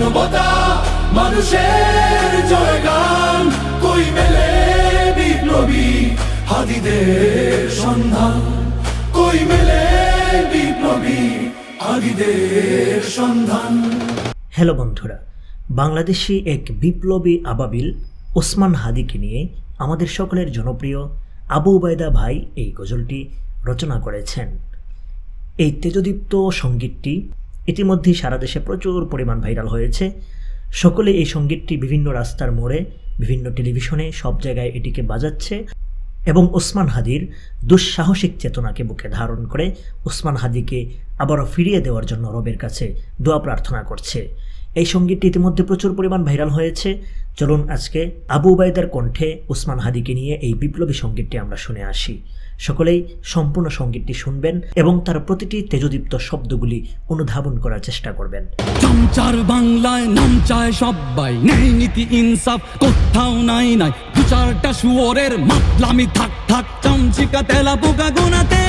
মানবতা, মানুষের জয়গান, কই মেলে বিপ্লবী হাদিদের সন্ধান? কই মেলে বিপ্লবী হাদিদের সন্ধান? হ্যালো বন্ধুরা, বাংলাদেশি এক বিপ্লবী আবাবিল ওসমান হাদিকে নিয়ে আমাদের সকলের জনপ্রিয় আবু উবায়দা ভাই এই গজলটি রচনা করেছেন। এই তেজদীপ্ত সঙ্গীতটি ইতিমধ্যেই সারা দেশে প্রচুর পরিমাণ ভাইরাল হয়েছে। সকলে এই সঙ্গীতটি বিভিন্ন রাস্তার মোড়ে, বিভিন্ন টেলিভিশনে, সব জায়গায় এটিকে বাজাচ্ছে এবং ওসমান হাদির দুঃসাহসিক চেতনাকে বুকে ধারণ করে ওসমান হাদিকে আবারও ফিরিয়ে দেওয়ার জন্য রবের কাছে দোয়া প্রার্থনা করছে। এই সঙ্গীতটি ইতিমধ্যে প্রচুর পরিমাণ ভাইরাল হয়েছে। চলুন আজকে আবু উবায়দার কণ্ঠে ওসমান হাদিকে নিয়ে এই বিপ্লবী সঙ্গীতটি আমরা শুনে আসি। সকলেই সম্পূর্ণ সঙ্গীতটি শুনবেন এবং তার প্রতিটি তেজদীপ্ত শব্দগুলি অনুধাবন করার চেষ্টা করবেন। চামচার বাংলায় নাম চায় সবাই নেই নীতি ইনসাফ, কোথাও নাই নাই। দু চারটা শুয়োরের মাতলামি থাক থাক চামচিকা, তেলা পোকা গোনাতে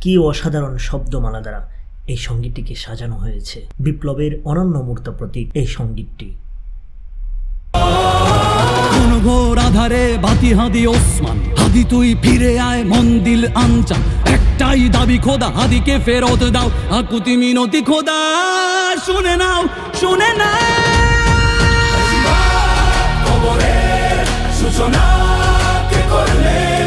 কে অসাধারণ শব্দমালা দ্বারা এই সঙ্গীতটিকে সাজানো হয়েছে। বিপ্লবের অনন্য মূর্ত প্রতীক এই সঙ্গীতটি। ঘোর আধারে বাতি হাদি ওসমান। হাদি তুই ফিরে আয় মন্দিল আঞ্চা। একটাই দাবি খোদা, হাদিকে ফেরত দাও। আকুতি মিনতি খোদা, শুনে নাও শুনে নাও। সূচনা করলেন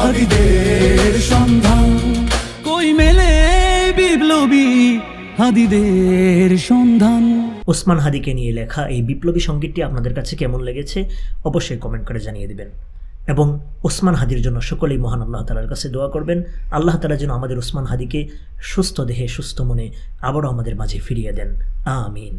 হারিদের সন্ধান। কই মেলে বিপ্লবী হাদিদের সন্ধান? ওসমান হাদিকে নিয়ে লেখা এই বিপ্লবী সঙ্গীতটি আপনাদের কাছে কেমন লেগেছে অবশ্যই কমেন্ট করে জানিয়ে দিবেন। এবং ওসমান হাদির জন্য সকলেই মহান আল্লাহ তালার কাছে দোয়া করবেন। আল্লাহ তালা যেন আমাদের ওসমান হাদিকে সুস্থ দেহে সুস্থ মনে আবারও আমাদের মাঝে ফিরিয়ে দেন। আমিন।